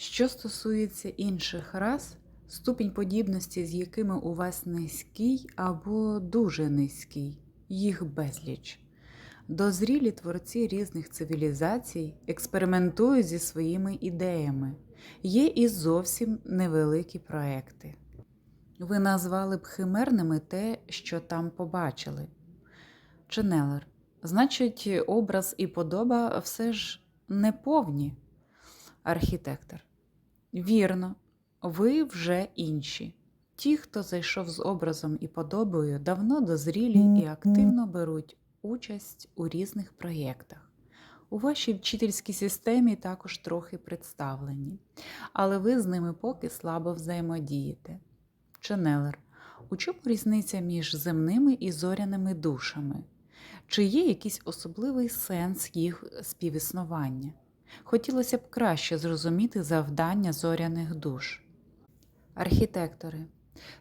Що стосується інших рас, ступінь подібності, з якими у вас низький або дуже низький, їх безліч. Дозрілі творці різних цивілізацій експериментують зі своїми ідеями. Є і зовсім невеликі проекти. Ви назвали б химерними те, що там побачили. Ченелер. Значить, образ і подоба все ж не повні. Архітектор. Вірно, ви вже інші. Ті, хто зайшов з образом і подобою, давно дозрілі і активно беруть участь у різних проєктах. У вашій вчительській системі також трохи представлені, але ви з ними поки слабо взаємодієте. Ченелер. У чому різниця між земними і зоряними душами? Чи є якийсь особливий сенс їх співіснування? Хотілося б краще зрозуміти завдання зоряних душ. Архітектори.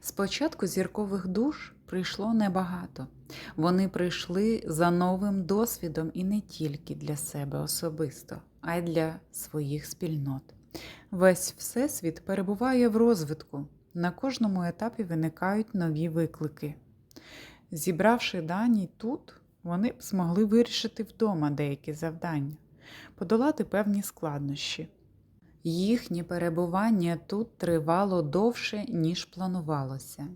Спочатку зіркових душ прийшло небагато. Вони прийшли за новим досвідом і не тільки для себе особисто, а й для своїх спільнот. Весь Всесвіт перебуває в розвитку. На кожному етапі виникають нові виклики. Зібравши дані тут, вони б змогли вирішити вдома деякі завдання, подолати певні складнощі. Їхнє перебування тут тривало довше, ніж планувалося,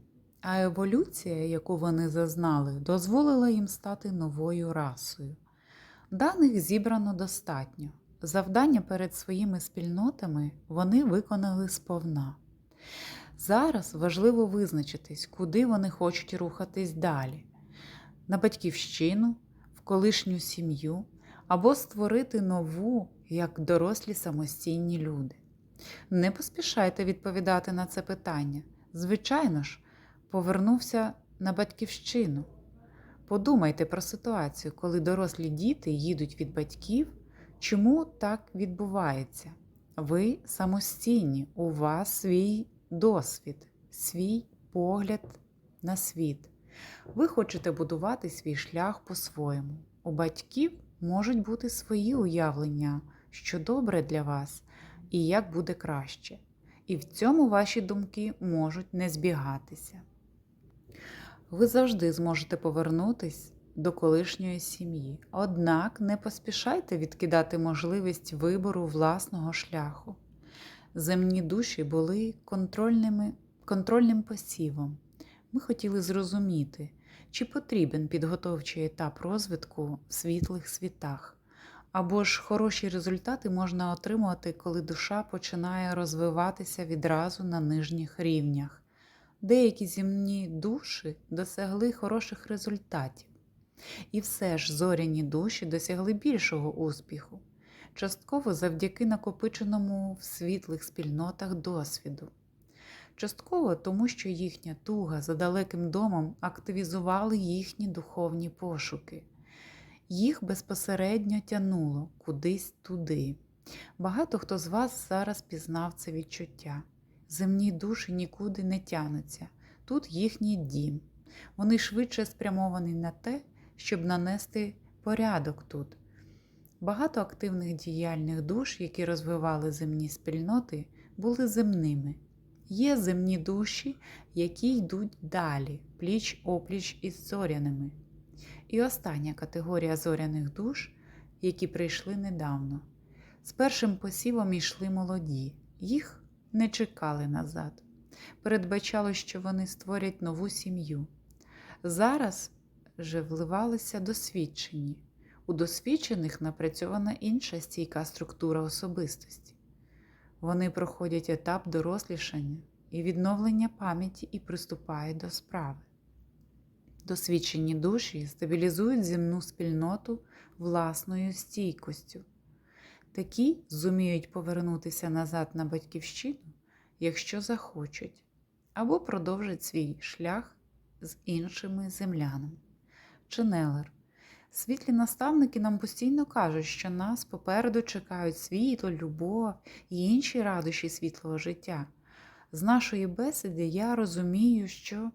а еволюція, яку вони зазнали, дозволила їм стати новою расою. Даних зібрано достатньо. Завдання перед своїми спільнотами вони виконали сповна. Зараз важливо визначитись, куди вони хочуть рухатись далі: на батьківщину, в колишню сім'ю або створити нову, як дорослі самостійні люди. Не поспішайте відповідати на це питання. Звичайно ж, повернувся на батьківщину. Подумайте про ситуацію, коли дорослі діти їдуть від батьків. Чому так відбувається? Ви самостійні, у вас свій досвід, свій погляд на світ. Ви хочете будувати свій шлях по-своєму. У батьків можуть бути свої уявлення, що добре для вас і як буде краще. І в цьому ваші думки можуть не збігатися. Ви завжди зможете повернутись до колишньої сім'ї, однак не поспішайте відкидати можливість вибору власного шляху. Земні душі були контрольними, контрольним посівом. Ми хотіли зрозуміти, чи потрібен підготовчий етап розвитку в світлих світах, або ж хороші результати можна отримувати, коли душа починає розвиватися відразу на нижніх рівнях. Деякі земні душі досягли хороших результатів, і все ж зоряні душі досягли більшого успіху, частково завдяки накопиченому в світлих спільнотах досвіду. Частково тому, що їхня туга за далеким домом активізували їхні духовні пошуки. Їх безпосередньо тянуло кудись туди. Багато хто з вас зараз пізнав це відчуття. Земні душі нікуди не тянуться, тут їхній дім. Вони швидше спрямовані на те, щоб нанести порядок тут. Багато активних діяльних душ, які розвивали земні спільноти, були земними. Є земні душі, які йдуть далі, пліч опліч із зоряними. І остання категорія зоряних душ, які прийшли недавно. З першим посівом йшли молоді, їх не чекали назад. Передбачало, що вони створять нову сім'ю. Зараз же вливалися досвідчені. У досвідчених напрацьована інша стійка структура особистості. Вони проходять етап дорослішання і відновлення пам'яті і приступають до справи. Досвідчені душі стабілізують земну спільноту власною стійкостю. Такі зуміють повернутися назад на батьківщину, якщо захочуть, або продовжать свій шлях з іншими землянами. Ченелер. Світлі наставники нам постійно кажуть, що нас попереду чекають світло, любов і інші радощі світлого життя. З нашої бесіди я розумію, що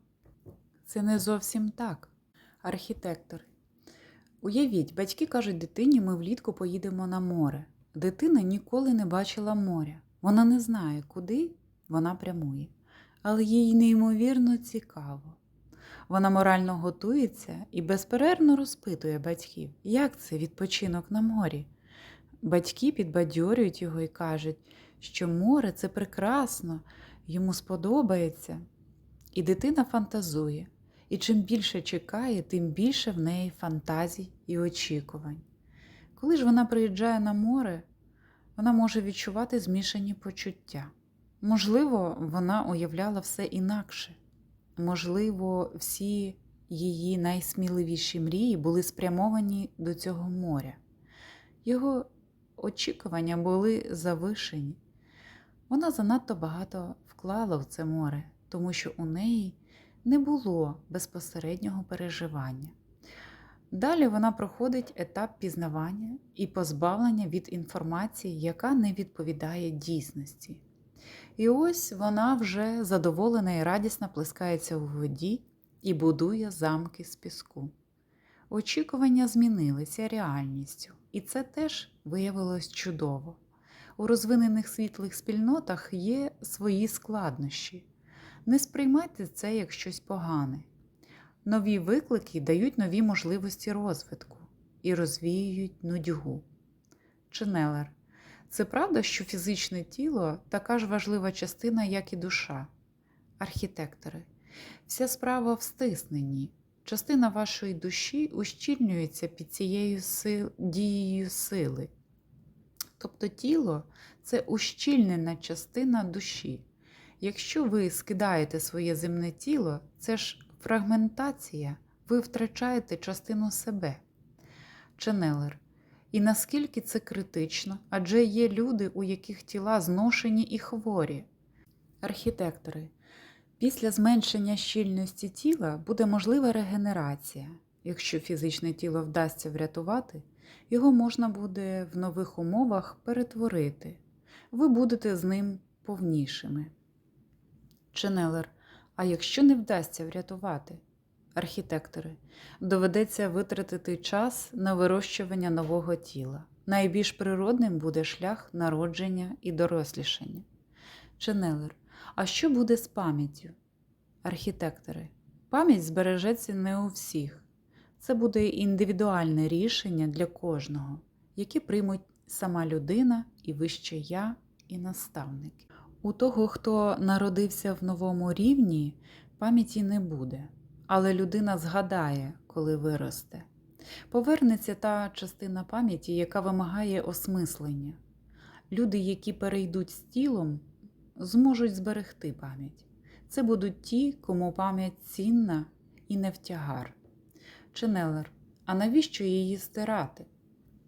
це не зовсім так. Архітектори. Уявіть, батьки кажуть дитині, ми влітку поїдемо на море. Дитина ніколи не бачила моря. Вона не знає, куди вона прямує, але їй неймовірно цікаво. Вона морально готується і безперервно розпитує батьків, як це відпочинок на морі. Батьки підбадьорюють його і кажуть, що море це прекрасно, йому сподобається. І дитина фантазує, і чим більше чекає, тим більше в неї фантазій і очікувань. Коли ж вона приїжджає на море, вона може відчувати змішані почуття. Можливо, вона уявляла все інакше. Можливо, всі її найсміливіші мрії були спрямовані до цього моря. Його очікування були завишені. Вона занадто багато вклала в це море, тому що у неї не було безпосереднього переживання. Далі вона проходить етап пізнавання і позбавлення від інформації, яка не відповідає дійсності. І ось вона вже задоволена і радісно плескається у воді і будує замки з піску. Очікування змінилися реальністю, і це теж виявилось чудово. У розвинених світлих спільнотах є свої складнощі. Не сприймайте це як щось погане. Нові виклики дають нові можливості розвитку і розвіюють нудьгу. Ченелер. Це правда, що фізичне тіло така ж важлива частина, як і душа. Архітектори. Вся справа в стисненні. Частина вашої душі ущільнюється під цією сил... дією сили. Тобто тіло це ущільнена частина душі. Якщо ви скидаєте своє земне тіло, це ж фрагментація, ви втрачаєте частину себе. Ченелер. І наскільки це критично, адже є люди, у яких тіла зношені і хворі. Архітектори. Після зменшення щільності тіла буде можлива регенерація. Якщо фізичне тіло вдасться врятувати, його можна буде в нових умовах перетворити. Ви будете з ним повнішими. Ченелер. А якщо не вдасться врятувати? Архітектори. Доведеться витратити час на вирощування нового тіла. Найбільш природним буде шлях народження і дорослішання. Ченелер. А що буде з пам'яттю? Архітектори. Пам'ять збережеться не у всіх. Це буде індивідуальне рішення для кожного, яке приймуть сама людина і вище я, і наставники. У того, хто народився в новому рівні, пам'яті не буде, але людина згадає, коли виросте. Повернеться та частина пам'яті, яка вимагає осмислення. Люди, які перейдуть з тілом, зможуть зберегти пам'ять. Це будуть ті, кому пам'ять цінна і не втягар. Ченелер, а навіщо її стирати?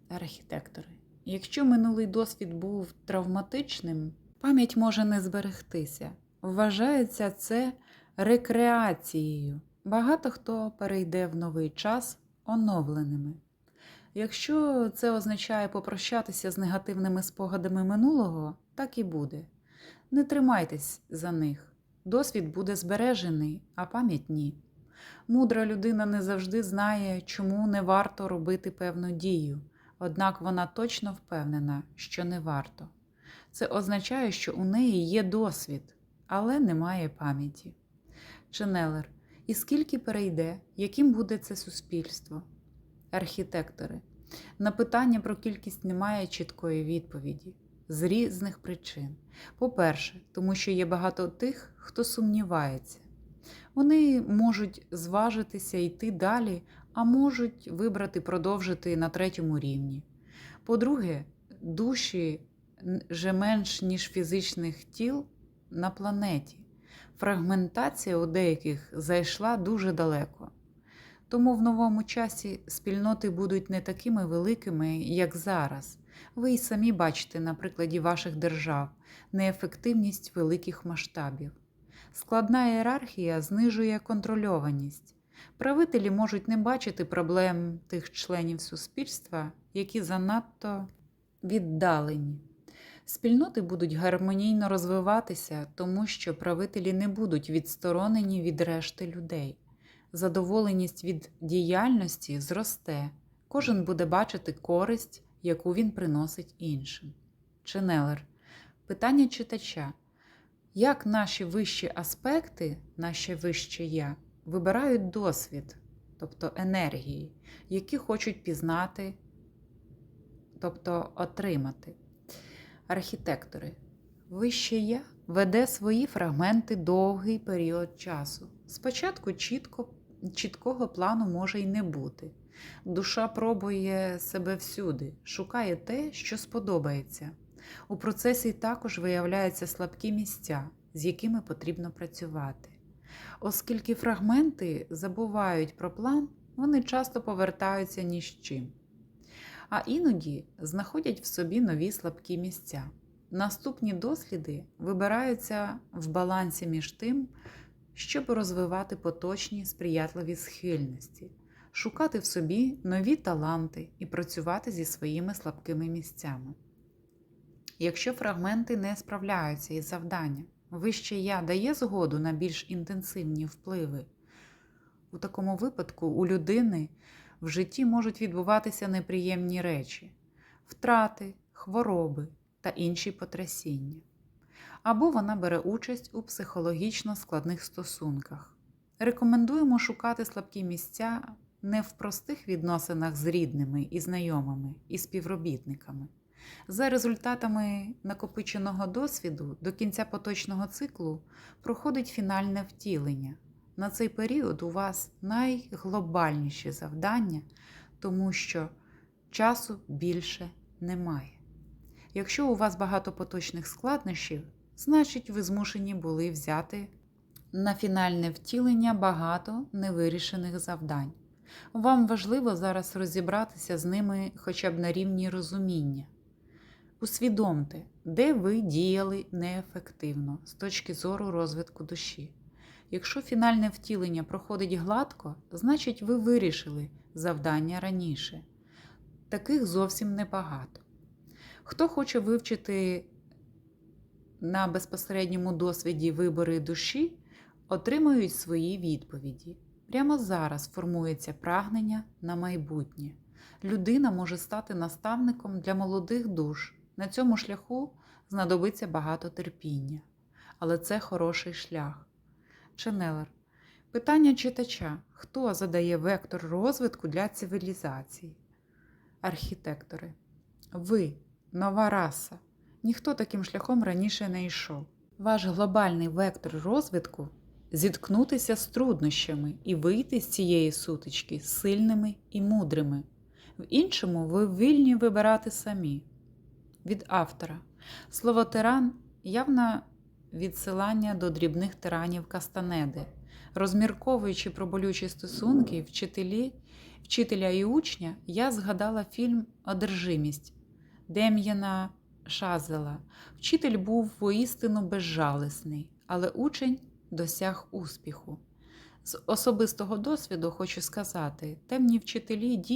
Архітектори. Якщо минулий досвід був травматичним, пам'ять може не зберегтися. Вважається це рекреацією. Багато хто перейде в новий час оновленими. Якщо це означає попрощатися з негативними спогадами минулого, так і буде. Не тримайтесь за них. Досвід буде збережений, а пам'ять ні. Мудра людина не завжди знає, чому не варто робити певну дію, однак вона точно впевнена, що не варто. Це означає, що у неї є досвід, але немає пам'яті. Ченелер. І скільки перейде, яким буде це суспільство? Архітектори. На питання про кількість немає чіткої відповіді з різних причин. По-перше, тому що є багато тих, хто сумнівається. Вони можуть зважитися йти далі, а можуть вибрати продовжити на третьому рівні. По-друге, душі вже менш ніж фізичних тіл на планеті. Фрагментація у деяких зайшла дуже далеко. Тому в новому часі спільноти будуть не такими великими, як зараз. Ви й самі бачите на прикладі ваших держав неефективність великих масштабів. Складна ієрархія знижує контрольованість. Правителі можуть не бачити проблем тих членів суспільства, які занадто віддалені. Спільноти будуть гармонійно розвиватися, тому що правителі не будуть відсторонені від решти людей. Задоволеність від діяльності зросте, кожен буде бачити користь, яку він приносить іншим. Ченелер. Питання читача. Як наші вищі аспекти, наше вище я, вибирають досвід, тобто енергії, які хочуть пізнати, тобто отримати? Архітектори. Вище я веде свої фрагменти довгий період часу. Спочатку чітко, чіткого плану може й не бути. Душа пробує себе всюди, шукає те, що сподобається. У процесі також виявляються слабкі місця, з якими потрібно працювати. Оскільки фрагменти забувають про план, вони часто повертаються ні з чим. А іноді знаходять в собі нові слабкі місця. Наступні досліди вибираються в балансі між тим, щоб розвивати поточні сприятливі схильності, шукати в собі нові таланти і працювати зі своїми слабкими місцями. Якщо фрагменти не справляються із завданням, вище я дає згоду на більш інтенсивні впливи. У такому випадку у людини в житті можуть відбуватися неприємні речі, втрати, хвороби та інші потрясіння. Або вона бере участь у психологічно складних стосунках. Рекомендуємо шукати слабкі місця не в простих відносинах з рідними і знайомими і співробітниками. За результатами накопиченого досвіду до кінця поточного циклу проходить фінальне втілення. На цей період у вас найглобальніші завдання, тому що часу більше немає. Якщо у вас багато поточних складнощів, значить ви змушені були взяти на фінальне втілення багато невирішених завдань. Вам важливо зараз розібратися з ними хоча б на рівні розуміння. Усвідомте, де ви діяли неефективно з точки зору розвитку душі. Якщо фінальне втілення проходить гладко, значить ви вирішили завдання раніше. Таких зовсім небагато. Хто хоче вивчити на безпосередньому досвіді вибори душі, отримують свої відповіді. Прямо зараз формується прагнення на майбутнє. Людина може стати наставником для молодих душ. На цьому шляху знадобиться багато терпіння. Але це хороший шлях. Ченелер. Питання читача: хто задає вектор розвитку для цивілізації? Архітектори. Ви, нова раса. Ніхто таким шляхом раніше не йшов. Ваш глобальний вектор розвитку зіткнутися з труднощами і вийти з цієї сутички сильними і мудрими. В іншому ви вільні вибирати самі. Від автора. Слово тиран явне відсилання до дрібних тиранів Кастанеди. Розмірковуючи про болючі стосунки вчителі, вчителя і учня, я згадала фільм Одержимість Дем'яна Шазела. Вчитель був воістину безжалісний, але учень досяг успіху. З особистого досвіду хочу сказати, темні вчителі дійсно